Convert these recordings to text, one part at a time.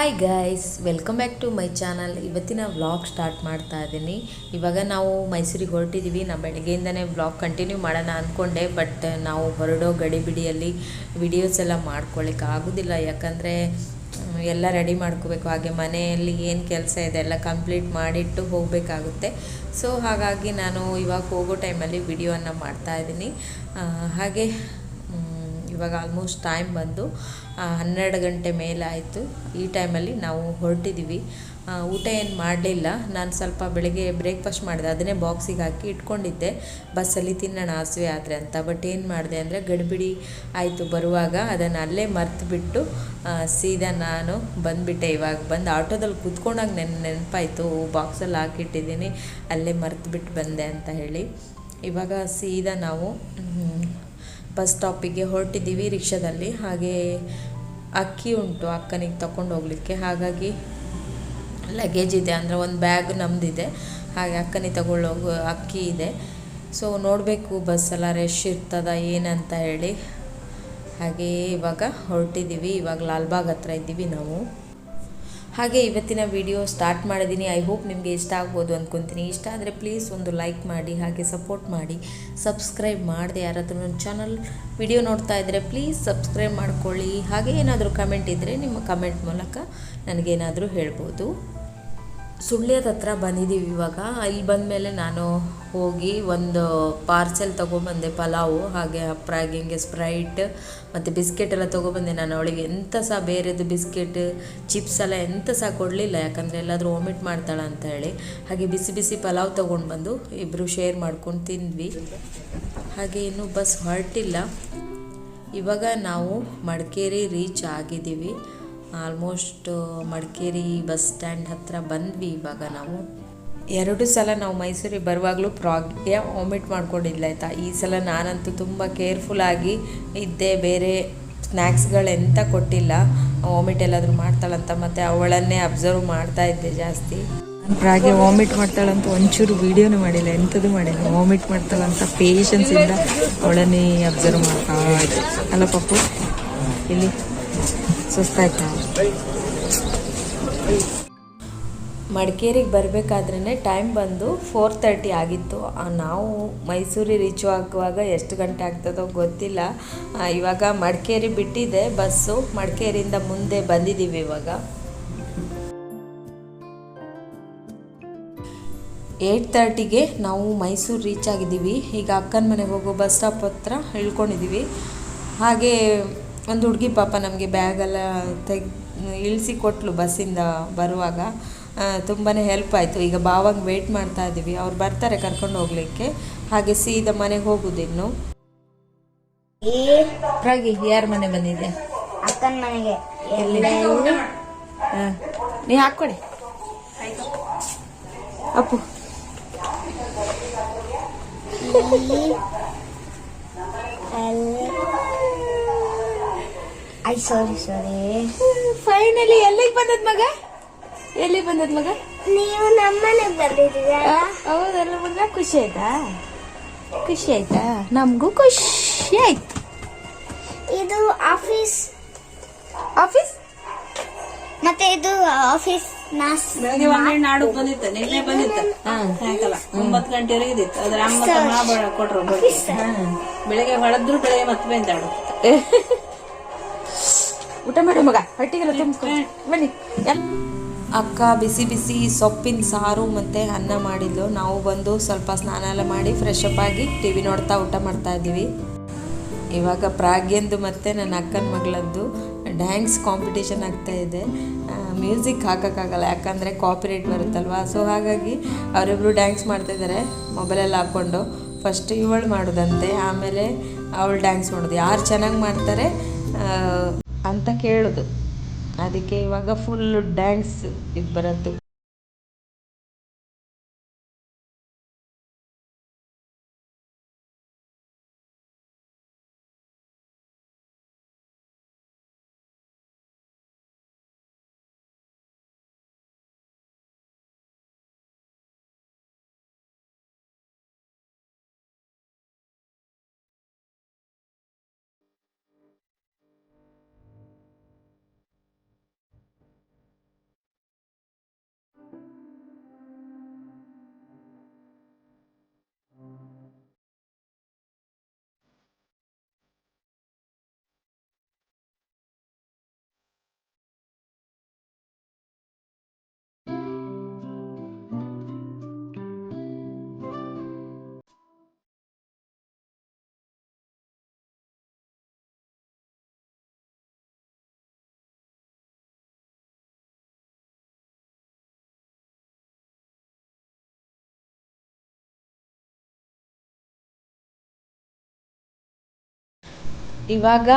Hi guys welcome back to my channel ಇವತ್ತಿನ vlog start ಮಾಡ್ತಾ ಇದ್ದೀನಿ ಇವಾಗ ನಾವು ಮೈಸೂರಿಗೆ ಹೊರಟಿದ್ದೀವಿ ನಮ್ಮ ಬೆಳಗ್ಗೆಯಿಂದನೇ ವ್ಲಾಗ್ ಕಂಟಿನ್ಯೂ ಮಾಡೋಣ ಅಂದ್ಕೊಂಡೆ ಬಟ್ ನಾವು ಹೊರಡೋ ಗಡಿಬಿಡಿಯಲ್ಲಿ ವಿಡಿಯೋಸ್ ಎಲ್ಲ ಮಾಡ್ಕೊಳ್ಳಿಕ್ಕೆ ಆಗೋದಿಲ್ಲ. ಯಾಕಂದರೆ ಎಲ್ಲ ರೆಡಿ ಮಾಡ್ಕೋಬೇಕು. ಹಾಗೆ ಮನೆಯಲ್ಲಿ ಏನು ಕೆಲಸ ಇದೆ ಎಲ್ಲ ಕಂಪ್ಲೀಟ್ ಮಾಡಿಟ್ಟು ಹೋಗಬೇಕಾಗುತ್ತೆ. ಸೊ ಹಾಗಾಗಿ ನಾನು ಇವಾಗ ಹೋಗೋ ಟೈಮಲ್ಲಿ ವಿಡಿಯೋನ ಮಾಡ್ತಾ ಇದ್ದೀನಿ ಹಾಗೆ ಇವಾಗ ಆಲ್ಮೋಸ್ಟ್ ಟೈಮ್ ಬಂದು ಹನ್ನೆರಡು ಗಂಟೆ ಮೇಲೆ ಆಯಿತು. ಈ ಟೈಮಲ್ಲಿ ನಾವು ಹೊರಟಿದ್ದೀವಿ. ಊಟ ಏನು ಮಾಡಲಿಲ್ಲ. ನಾನು ಸ್ವಲ್ಪ ಬೆಳಗ್ಗೆ ಬ್ರೇಕ್ಫಾಸ್ಟ್ ಮಾಡಿದೆ. ಅದನ್ನೇ ಬಾಕ್ಸಿಗೆ ಹಾಕಿ ಇಟ್ಕೊಂಡಿದ್ದೆ. ಬಸ್ಸಲ್ಲಿ ತಿನ್ನೋಣ ಹಸಿವೆ ಆದರೆ ಅಂತ. ಬಟ್ ಏನು ಮಾಡಿದೆ ಅಂದರೆ ಗಡಿಬಿಡಿ ಆಯಿತು ಬರುವಾಗ ಅದನ್ನು ಅಲ್ಲೇ ಮರ್ತು ಬಿಟ್ಟು ಸೀದಾ ನಾನು ಬಂದುಬಿಟ್ಟೆ. ಇವಾಗ ಬಂದು ಆಟೋದಲ್ಲಿ ಕೂತ್ಕೊಂಡಾಗ ನೆನ್, ನೆನಪಾಯಿತು. ಬಾಕ್ಸಲ್ಲಿ ಹಾಕಿಟ್ಟಿದ್ದೀನಿ. ಅಲ್ಲೇ ಮರ್ತು ಬಿಟ್ಟು ಬಂದೆ ಅಂತ ಹೇಳಿ. ಇವಾಗ ಸೀದಾ ನಾವು ಬಸ್ ಸ್ಟಾಪಿಗೆ ಹೊರಟಿದ್ದೀವಿ ರಿಕ್ಷಾದಲ್ಲಿ. ಹಾಗೆ ಅಕ್ಕಿ ಉಂಟು, ಅಕ್ಕನಿಗೆ ತಗೊಂಡು ಹೋಗ್ಲಿಕ್ಕೆ. ಹಾಗಾಗಿ ಲಗೇಜ್ ಇದೆ, ಅಂದರೆ ಒಂದು ಬ್ಯಾಗ್ ನಮ್ಮದಿದೆ ಹಾಗೆ ಅಕ್ಕನಿಗೆ ತಗೊಳ್ಳೋಗೋ ಅಕ್ಕಿ ಇದೆ. ಸೊ ನೋಡಬೇಕು ಬಸ್ಸೆಲ್ಲ ರಶ್ ಇರ್ತದ, ಏನಂತ ಹೇಳಿ. ಹಾಗೆಯೇ ಇವಾಗ ಹೊರಟಿದ್ದೀವಿ, ಇವಾಗ ಲಾಲ್ಬಾಗ್ ಹತ್ರ ಇದ್ದೀವಿ ನಾವು. ಹಾಗೆ ಇವತ್ತಿನ ವಿಡಿಯೋ ಸ್ಟಾರ್ಟ್ ಮಾಡಿದ್ದೀನಿ ಐ ಹೋಪ್ ನಿಮಗೆ ಇಷ್ಟ ಆಗ್ಬೋದು ಅಂದ್ಕೊತೀನಿ ಇಷ್ಟ ಆದರೆ ಪ್ಲೀಸ್ ಒಂದು ಲೈಕ್ ಮಾಡಿ, ಹಾಗೆ ಸಪೋರ್ಟ್ ಮಾಡಿ. ಸಬ್ಸ್ಕ್ರೈಬ್ ಮಾಡಿದೆ ಯಾರಾದರೂ ನನ್ನ ಚಾನಲ್ ವಿಡಿಯೋ ನೋಡ್ತಾ ಇದ್ದರೆ ಪ್ಲೀಸ್ ಸಬ್ಸ್ಕ್ರೈಬ್ ಮಾಡಿಕೊಳ್ಳಿ. ಹಾಗೆ ಏನಾದರೂ ಕಮೆಂಟ್ ಇದ್ದರೆ ನಿಮ್ಮ ಕಮೆಂಟ್ ಮೂಲಕ ನನಗೇನಾದರೂ ಹೇಳ್ಬೋದು. ಸುಳ್ಯದ ಹತ್ರ ಬಂದಿದ್ದೀವಿ ಇವಾಗ. ಇಲ್ಲಿ ಬಂದಮೇಲೆ ನಾನು ಹೋಗಿ ಒಂದು ಪಾರ್ಸೆಲ್ ತೊಗೊಬಂದೆ, ಪಲಾವು, ಹಾಗೆ ಅಪ್ರಾಗಿ ಹಿಂಗೆ ಸ್ಪ್ರೈಟ್ ಮತ್ತು ಬಿಸ್ಕೆಟ್ ಎಲ್ಲ ತೊಗೊಬಂದೆ ನಾನು ಅವಳಿಗೆ. ಎಂಥ ಸಹ ಬೇರೆದು ಬಿಸ್ಕೆಟ್ ಚಿಪ್ಸ್ ಎಲ್ಲ ಎಂಥ ಸಹ ಕೊಡಲಿಲ್ಲ, ಯಾಕಂದರೆ ಎಲ್ಲಾದರೂ ವಾಮಿಟ್ ಮಾಡ್ತಾಳೆ ಅಂತ ಹೇಳಿ. ಹಾಗೆ ಬಿಸಿ ಬಿಸಿ ಪಲಾವ್ ತೊಗೊಂಡು ಬಂದು ಇಬ್ಬರು ಶೇರ್ ಮಾಡ್ಕೊಂಡು ತಿಂದ್ವಿ. ಹಾಗೆ ಇನ್ನೂ ಬಸ್ ಹೊರಟಿಲ್ಲ. ಇವಾಗ ನಾವು ಮಡಿಕೇರಿ ರೀಚ್ ಆಗಿದ್ದೀವಿ. ಆಲ್ಮೋಸ್ಟ್ ಮಡಿಕೇರಿ ಬಸ್ ಸ್ಟ್ಯಾಂಡ್ ಹತ್ತಿರ ಬಂದ್ವಿ ಇವಾಗ ನಾವು. ಎರಡು ಸಲ ನಾವು ಮೈಸೂರಿಗೆ ಬರುವಾಗಲೂ ಪ್ರಾಗ್ಗೆ ವಾಮಿಟ್ ಮಾಡ್ಕೊಂಡಿಲ್ಲ ಆಯಿತಾ? ಈ ಸಲ ನಾನಂತೂ ತುಂಬ ಕೇರ್ಫುಲ್ಲಾಗಿ ಇದ್ದೆ ಬೇರೆ ಸ್ನ್ಯಾಕ್ಸ್ಗಳೆಂತ ಕೊಟ್ಟಿಲ್ಲ. ವಾಮಿಟ್ ಎಲ್ಲಾದರೂ ಮಾಡ್ತಾಳಂತ ಮತ್ತು ಅವಳನ್ನೇ ಅಬ್ಸರ್ವ್ ಮಾಡ್ತಾ ಇದ್ದೆ ಜಾಸ್ತಿ. ಹಾಗೆ ವಾಮಿಟ್ ಮಾಡ್ತಾಳಂತ ಒಂಚೂರು ವೀಡಿಯೋನು ಮಾಡಿಲ್ಲ ಎಂಥದ್ದು ಮಾಡಿಲ್ಲ. ವಾಮಿಟ್ ಮಾಡ್ತಾಳಂತ ಪೇಷನ್ಸಿಂದ ಅವಳನ್ನೇ ಅಬ್ಸರ್ವ್ ಮಾಡ್ತಾ ಇದ್ದೆ. ಅಲ್ಲ ಪಪ್ಪು ಇಲ್ಲಿ. ಸುಸ್ತಾಯ್ತಾ. ಮಡಿಕೇರಿಗೆ ಬರಬೇಕಾದ್ರೇ ಟೈಮ್ ಬಂದು ಫೋರ್ ತರ್ಟಿ ಆಗಿತ್ತು. ನಾವು ಮೈಸೂರಿಗೆ ರೀಚ್ ಆಗುವಾಗ ಎಷ್ಟು ಗಂಟೆ ಆಗ್ತದೋ ಗೊತ್ತಿಲ್ಲ. ಇವಾಗ ಮಡಿಕೇರಿ ಬಿಟ್ಟಿದೆ, ಬಸ್ಸು. ಮಡಿಕೇರಿಯಿಂದ ಮುಂದೆ ಬಂದಿದ್ದೀವಿ ಇವಾಗ. ಏಯ್ಟ್ ತರ್ಟಿಗೆ ನಾವು ಮೈಸೂರು ರೀಚ್ ಆಗಿದ್ದೀವಿ. ಈಗ ಅಕ್ಕನ ಮನೆಗೆ ಹೋಗೋ ಬಸ್ ಸ್ಟಾಪ್ ಹತ್ರ ಇಳ್ಕೊಂಡಿದ್ದೀವಿ. ಹಾಗೆ ಒಂದು ಹುಡುಗಿ ಪಾಪ ನಮಗೆ ಬ್ಯಾಗೆಲ್ಲ ತೆಗ್ ಇಳಿಸಿ ಕೊಟ್ಲು ಬಸ್ಸಿಂದ ಬರುವಾಗ. ತುಂಬಾ ಹೆಲ್ಪ್ ಆಯಿತು. ಈಗ ಬಾವಂಗೆ ವೆಯ್ಟ್ ಮಾಡ್ತಾ ಇದ್ದೀವಿ. ಅವ್ರು ಬರ್ತಾರೆ ಕರ್ಕೊಂಡು ಹೋಗ್ಲಿಕ್ಕೆ. ಹಾಗೆ ಸೀದಾ ಮನೆಗೆ ಹೋಗುದು ಇನ್ನು. ರಾಗಿ ಯಾರ ಮನೆ ಬಂದಿದೆ ಅಕ್ಕನ ಮನೆಗೆ. ನೀ ಹಾಕ್ಕೊಡಿ. ಅಪ್ಪು. ಅಲ್ಲಿ. ಐ ಸಾರಿ ಸಾರಿ ಫೈನಲಿ ಎಲ್ಲಿಗೆ ಬಂದದ್ ಮಗ? ಎಲ್ಲಿ ಬಂದದ್ ಮಗ? ನೀವು ನಮ್ಮನೆಗೆ ಬಂದಿದ್ದೀರಾ? ಹೌದಲ್ಲ ಮಗ ಖುಷಿ ಆಯ್ತಾ? ಖುಷಿ ಆಯ್ತಾ? ನಮಗೂ ಖುಷಿ ಆಯ್ತು. ಇದು ಆಫೀಸ್. ಆಫೀಸ್? ಮತ್ತೆ ಇದು ಆಫೀಸ್ ನಾಡು ಬಂದಿತ್ತು ನಿನ್ನೆ ಬಂದಿತ್ತು. ಸಾಯಂಕಾಲ. ಒಂಬತ್ತು ಗಂಟೆವರೆಗೆ ಇದ್ದಿತ್ತು. ಅದ್ರ ಅಮ್ಮ ಕೊಟ್ರು. ಬೆಳಗ್ಗೆ ಹೊಳದ್ರು ಬೆಳಗ್ಗೆ ಮತ್ತೆ ಬಂದಾಡು ಊಟ ಮಾಡು ಮಗ ಹಟ್ಟಿಗೆಲ್ಲ ತುಂಬಿಸ್ಕೊಂಡು ಬನ್ನಿ. ಅಕ್ಕ ಬಿಸಿ ಬಿಸಿ ಸೊಪ್ಪಿನ ಸಾರು ಮತ್ತು ಅನ್ನ ಮಾಡಿದ್ಲು. ನಾವು ಬಂದು ಸ್ವಲ್ಪ ಸ್ನಾನ ಎಲ್ಲ ಮಾಡಿ ಫ್ರೆಶ್ ಅಪ್ ಆಗಿ ಟಿ ವಿ ನೋಡ್ತಾ ಊಟ ಮಾಡ್ತಾ ಇದ್ದೀವಿ. ಇವಾಗ ಪ್ರಾಗ್ಯಂದು ಮತ್ತು ನನ್ನ ಅಕ್ಕನ ಮಗಳದ್ದು ಡ್ಯಾನ್ಸ್ ಕಾಂಪಿಟೇಷನ್ ಆಗ್ತಾ ಇದೆ. ಮ್ಯೂಸಿಕ್ ಹಾಕೋಕ್ಕಾಗಲ್ಲ ಯಾಕಂದರೆ ಕಾಪಿರೇಟ್ ಬರುತ್ತಲ್ವ? ಸೊ ಹಾಗಾಗಿ ಅವರಿಬ್ಬರು ಡ್ಯಾನ್ಸ್ ಮಾಡ್ತಾಯಿದ್ದಾರೆ ಮೊಬೈಲಲ್ಲಿ ಹಾಕ್ಕೊಂಡು ಫಸ್ಟ್ ಇವಳು ಮಾಡೋದಂತೆ ಆಮೇಲೆ ಅವಳು ಡ್ಯಾನ್ಸ್ ಮಾಡೋದು. ಯಾರು ಚೆನ್ನಾಗಿ ಮಾಡ್ತಾರೆ ಅಂತ ಕೇಳೋದು. ಅದಕ್ಕೆ ಇವಾಗ ಫುಲ್ ಡ್ಯಾನ್ಸ್ ಇದು ಇಬ್ಬರದ್ದು ಇವಾಗ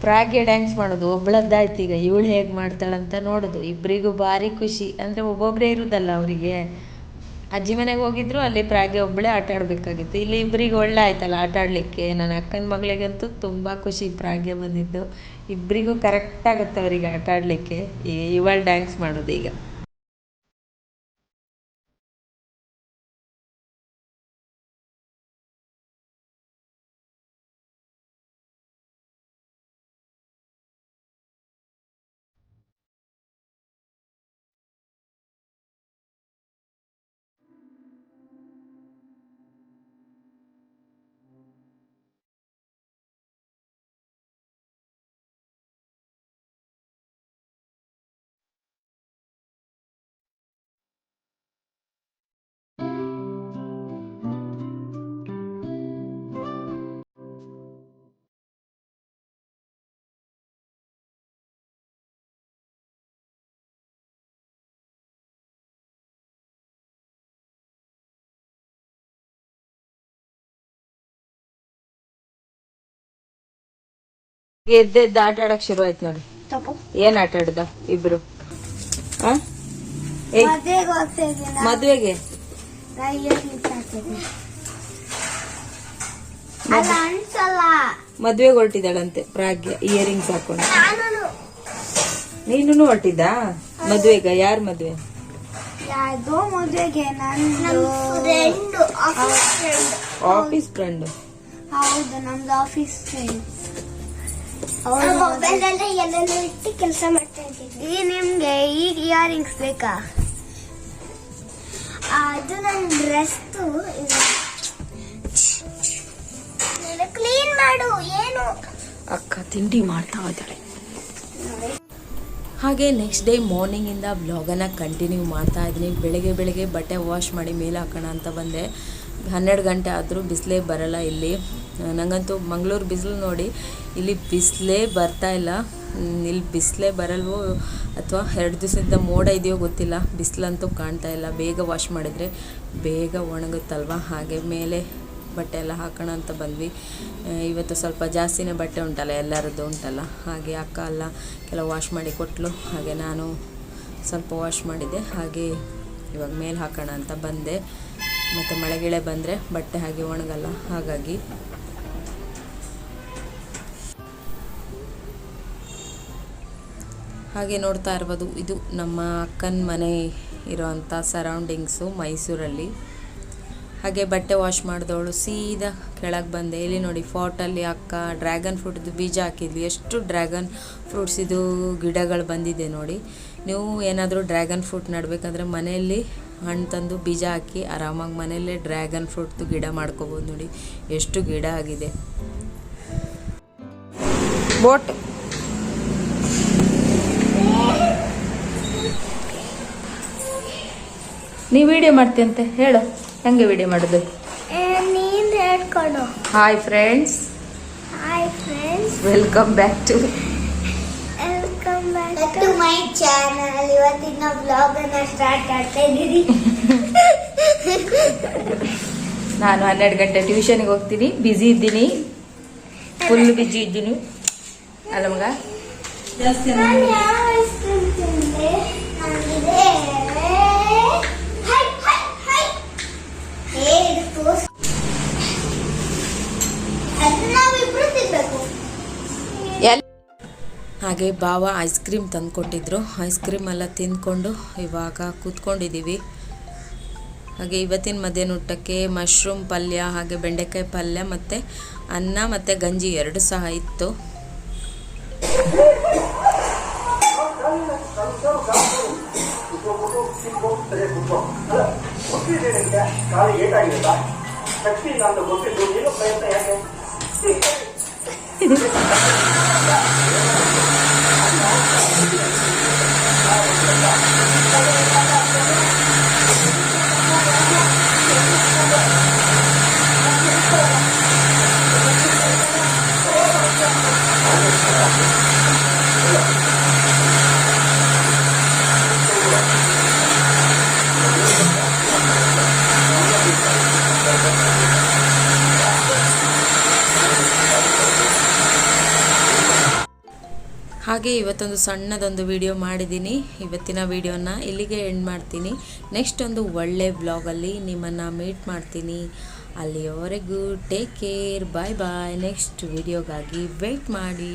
ಪ್ರಾಗ್ಗೆ ಡ್ಯಾನ್ಸ್ ಮಾಡೋದು, ಒಬ್ಳದ್ದಾಯ್ತು ಈಗ, ಇವಳು ಹೇಗೆ ಮಾಡ್ತಾಳಂತ ನೋಡೋದು. ಇಬ್ಬರಿಗೂ ಭಾರಿ ಖುಷಿ. ಅಂದರೆ ಒಬ್ಬೊಬ್ಬರೇ ಇರೋದಲ್ಲ ಅವರಿಗೆ. ಅಜ್ಜಿ ಮನೆಗೆ ಹೋಗಿದ್ರು, ಅಲ್ಲಿ ಪ್ರಾಗ್ಗೆ ಒಬ್ಬಳೇ ಆಟ ಆಡಬೇಕಾಗಿತ್ತು. ಇಲ್ಲಿ ಇಬ್ಬರಿಗೆ ಒಳ್ಳೆ ಆಯ್ತಲ್ಲ ಆಟ ಆಡಲಿಕ್ಕೆ. ನನ್ನ ಅಕ್ಕನ ಮಗಳಿಗಂತೂ ತುಂಬ ಖುಷಿ ಪ್ರಾಗ್ಗೆ ಬಂದಿದ್ದು. ಇಬ್ಬರಿಗೂ ಕರೆಕ್ಟ್ ಆಗುತ್ತೆ ಅವರಿಗೆ ಆಟ ಆಡಲಿಕ್ಕೆ. ಇವಳು ಡ್ಯಾನ್ಸ್ ಮಾಡೋದು ಈಗ. ಎದ್ದೆದ್ದು ಆಟ ಆಡಕ್ ಶುರು ಆಯ್ತು ನೋಡಿ. ಏನ್ ಆಟ ಆಡ್ದ ಇಬ್ರು? ಮದ್ವೆಗೆ? ಮದ್ವೆಗೆ ಹೊರಟಿದ್ದಾಳಂತೆ ಪ್ರಾಗ್ಯ ಇಯರಿಂಗ್ಸ್ ಹಾಕೊಂಡು. ನಾನು ಹೊರಟಿದ್ದ? ಮದ್ವೆಗ? ಯಾರ ಮದ್ವೆ? ಫ್ರೆಂಡ್ ಆಫೀಸ್ ಫ್ರೆಂಡ್ ಹೌದು. ನಮ್ದು ಆಫೀಸ್ ಫ್ರೆಂಡ್ ಮೊಬೈಲಲ್ಲೇ ಎಲ್ಲೆಲ್ಲೂ ಇಟ್ಟು ಕೆಲಸ ಮಾಡ್ತಾ ಇದ್ದೀನಿ ಈ ನಿಮ್ಗೆ ಈಗ ಇಯರಿಂಗ್ಸ್ ಬೇಕಾ? ಅದು ನನ್ನ ಡ್ರೆಸ್ ಕ್ಲೀನ್ ಮಾಡು ಏನು? ಅಕ್ಕ ತಿಂಡಿ ಮಾಡ್ತಾ ಇದ್ದಾಳೆ. ಹಾಗೆ ನೆಕ್ಸ್ಟ್ ಡೇ ಮಾರ್ನಿಂಗಿಂದ ಬ್ಲಾಗನ್ನು ಕಂಟಿನ್ಯೂ ಮಾಡ್ತಾ ಇದ್ದೀನಿ. ಬೆಳಗ್ಗೆ ಬೆಳಗ್ಗೆ ಬಟ್ಟೆ ವಾಶ್ ಮಾಡಿ ಮೇಲೆ ಹಾಕೋಣ ಅಂತ ಬಂದೆ. ಹನ್ನೆರಡು ಗಂಟೆ ಆದರೂ ಬಿಸಿಲೇ ಬರಲ್ಲ ಇಲ್ಲಿ. ನನಗಂತೂ ಮಂಗಳೂರು ಬಿಸಿಲು ನೋಡಿ ಇಲ್ಲಿ ಬಿಸಿಲೇ ಬರ್ತಾ ಇಲ್ಲ. ಇಲ್ಲಿ ಬಿಸಿಲೇ ಬರಲ್ವೋ ಅಥವಾ ಎರಡು ದಿವಸದಿಂದ ಮೋಡ ಇದೆಯೋ ಗೊತ್ತಿಲ್ಲ. ಬಿಸಿಲಂತೂ ಕಾಣ್ತಾ ಇಲ್ಲ. ಬೇಗ ವಾಶ್ ಮಾಡಿದರೆ ಬೇಗ ಒಣಗುತ್ತಲ್ವ? ಹಾಗೆ ಮೇಲೆ ಬಟ್ಟೆ ಎಲ್ಲ ಹಾಕೋಣ ಅಂತ ಬಂದ್ವಿ. ಇವತ್ತು ಸ್ವಲ್ಪ ಜಾಸ್ತಿನೇ ಬಟ್ಟೆ ಉಂಟಲ್ಲ, ಎಲ್ಲರದ್ದು ಉಂಟಲ್ಲ. ಹಾಗೆ ಅಕ್ಕ ಎಲ್ಲ ಕೆಲವು ವಾಶ್ ಮಾಡಿ ಕೊಟ್ಟಲು ಹಾಗೆ ನಾನು ಸ್ವಲ್ಪ ವಾಶ್ ಮಾಡಿದೆ ಹಾಗೆ ಇವಾಗ ಮೇಲೆ ಹಾಕೋಣ ಅಂತ ಬಂದೆ. ಮತ್ತು ಮಳೆಗಿಳೆ ಬಂದರೆ ಬಟ್ಟೆ ಹಾಗೆ ಒಣಗಲ್ಲ. ಹಾಗಾಗಿ ಹಾಗೆ ನೋಡ್ತಾ ಇರ್ಬೋದು. ಇದು ನಮ್ಮ ಅಕ್ಕನ ಮನೆ ಇರೋವಂಥ ಸರೌಂಡಿಂಗ್ಸು ಮೈಸೂರಲ್ಲಿ. ಹಾಗೆ ಬಟ್ಟೆ ವಾಶ್ ಮಾಡಿದವಳು ಸೀದಾ ಕೆಳಗೆ ಬಂದೆ. ಇಲ್ಲಿ ನೋಡಿ ಫೋಟಲ್ಲಿ ಅಕ್ಕ ಡ್ರ್ಯಾಗನ್ ಫ್ರೂಟ್ದು ಬೀಜ ಹಾಕಿದ್ವಿ. ಎಷ್ಟು ಡ್ರ್ಯಾಗನ್ ಫ್ರೂಟ್ಸ್ ಇದು ಗಿಡಗಳು ಬಂದಿದೆ ನೋಡಿ. ನೀವು ಏನಾದರೂ ಡ್ರ್ಯಾಗನ್ ಫ್ರೂಟ್ ನೆಡಬೇಕಂದ್ರೆ ಮನೆಯಲ್ಲಿ ಹಣ್ಣು ತಂದು ಬೀಜ ಹಾಕಿ ಆರಾಮಾಗಿ ಮನೆಯಲ್ಲೇ ಡ್ರ್ಯಾಗನ್ ಫ್ರೂಟ್ದು ಗಿಡ ಮಾಡ್ಕೋಬೋದು ನೋಡಿ. ಎಷ್ಟು ಗಿಡ ಆಗಿದೆ. ಬೋಟ್ ನೀ ವಿಡಿಯೋ ಮಾಡ್ತೀಯಂತೆ ಹೇಳು. ಹೆಂಗೆ ವಿಡಿಯೋ ಮಾಡೋದು? ನೀನು ಹೇಳ್ಕೊಡು. Hi friends hi friends welcome back to welcome back to my channel ಇವತ್ತಿನ ಬ್ಲಾಗ್ ಅನ್ನು ಸ್ಟಾರ್ಟ್ ಮಾಡ್ತಾ ಇದ್ದೀರಿ ನಾನು ಹನ್ನೆರಡು ಗಂಟೆ ಟ್ಯೂಷನ್ಗೆ ಹೋಗ್ತೀನಿ. ಬ್ಯುಸಿ ಇದ್ದೀನಿ. ಫುಲ್ ಬ್ಯುಸಿ ಇದ್ದೀನಿ. ಅಲ್ಲ ಮಗ? ಜಾಸ್ತಿ ಹಾಗೆ ಭಾವ ಐಸ್ ಕ್ರೀಮ್ ತಂದುಕೊಟ್ಟಿದ್ರು. ಐಸ್ ಕ್ರೀಮ್ ಎಲ್ಲ ತಿಂದ್ಕೊಂಡು ಇವಾಗ ಕೂತ್ಕೊಂಡಿದ್ದೀವಿ ಹಾಗೆ ಇವತ್ತಿನ ಮಧ್ಯಾಹ್ನ ಊಟಕ್ಕೆ ಮಶ್ರೂಮ್ ಪಲ್ಯ, ಹಾಗೆ ಬೆಂಡೆಕಾಯಿ ಪಲ್ಯ ಮತ್ತು ಅನ್ನ ಮತ್ತು ಗಂಜಿ ಎರಡು ಸಹ ಇತ್ತು. ಪ್ರಯತ್ನ ಹಾಗೆ ಇವತ್ತೊಂದು ಸಣ್ಣದೊಂದು ವಿಡಿಯೋ ಮಾಡಿದ್ದೀನಿ. ಇವತ್ತಿನ ವಿಡಿಯೋನ ಇಲ್ಲಿಗೆ ಎಂಡ್ ಮಾಡ್ತೀನಿ. ನೆಕ್ಸ್ಟ್ ಒಂದು ಒಳ್ಳೆ ಬ್ಲಾಗಲ್ಲಿ ನಿಮ್ಮನ್ನು ಮೀಟ್ ಮಾಡ್ತೀನಿ. ಅಲ್ಲಿಯವರೆಗೂ take care bye bye next ವಿಡಿಯೋಗಾಗಿ wait ಮಾಡಿ.